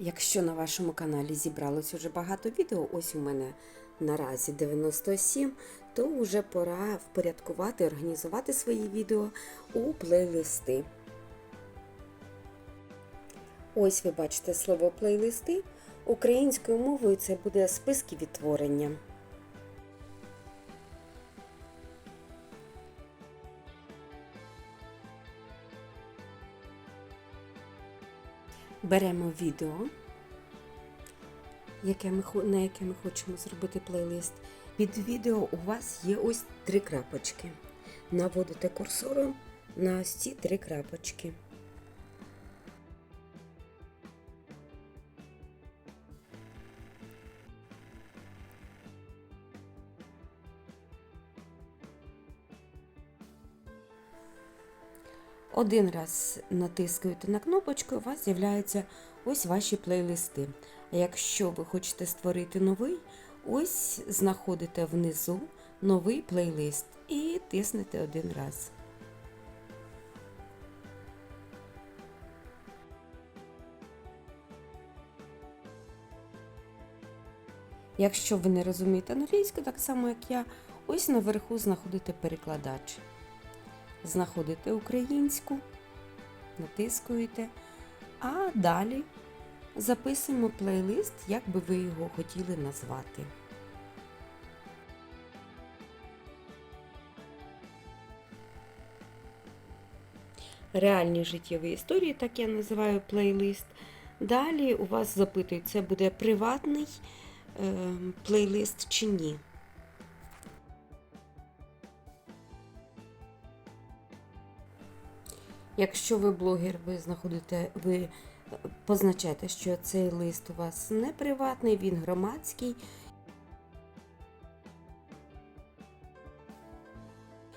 Якщо на вашому каналі зібралось уже багато відео, ось у мене наразі 97, то вже пора впорядкувати, організувати свої відео у плейлисти. Ось ви бачите слово плейлисти. Українською мовою це буде списки відтворення. Беремо відео, яке ми, на яке ми хочемо зробити плейлист. Під відео у вас є ось три крапочки. Наводите курсором на ось ці три крапочки. Один раз натискаєте на кнопочку, у вас з'являються ось ваші плейлисти. А якщо ви хочете створити новий, ось знаходите внизу новий плейлист і тиснете один раз. Якщо ви не розумієте англійську, так само як я, ось наверху знаходите перекладач знаходите українську, натискуєте, а далі записуємо плейлист, як би ви його хотіли назвати. Реальні життєві історії, так я називаю плейлист. Далі у вас запитують, це буде приватний е, плейлист чи ні. Якщо ви блогер, ви знаходите, ви е, позначаєте, що цей лист у вас не приватний, він громадський.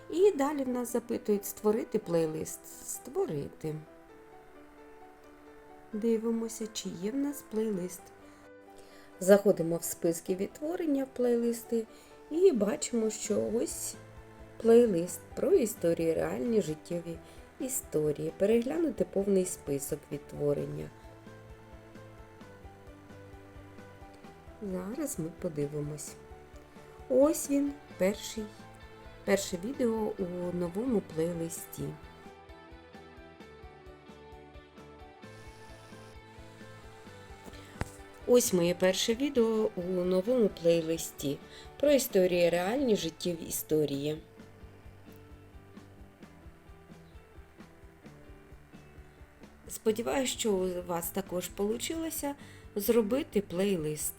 І далі в нас запитують створити плейлист. Створити. Дивимося, чи є в нас плейлист. Заходимо в списки відтворення плейлисти і бачимо, що ось плейлист про історії реальні життєві історії. Переглянути повний список відтворення. Зараз ми подивимось. Ось він, перший, перше відео у новому плейлисті. Ось моє перше відео у новому плейлисті про історії реальні життєві історії. Сподіваюсь, що у вас також вийшло зробити плейлист.